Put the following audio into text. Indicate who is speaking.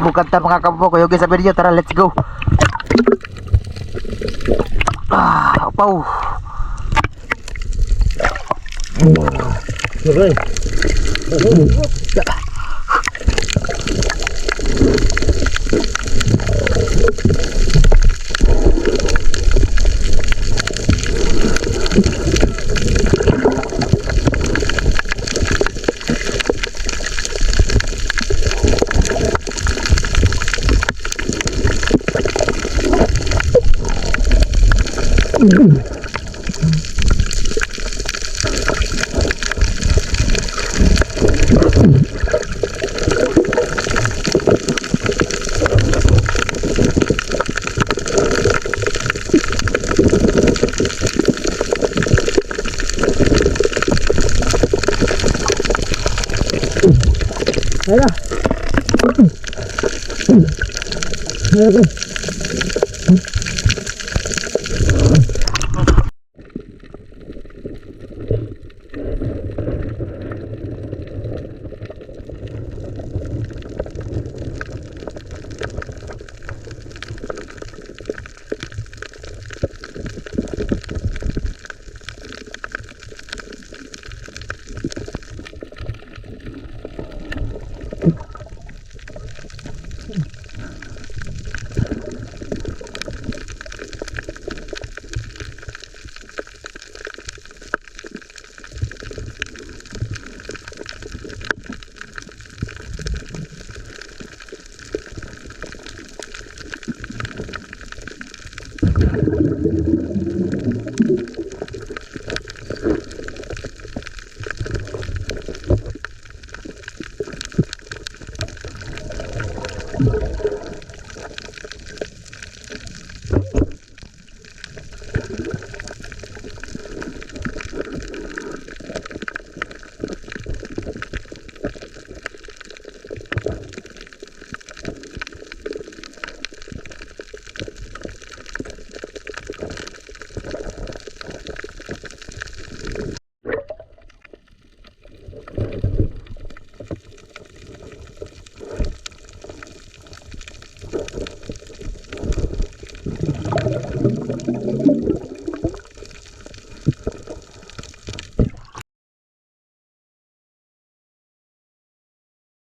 Speaker 1: bukan ta mga kampong kayo guys sabi niyo tara let's go. Ah pau. Sorry. Na. Ayun na.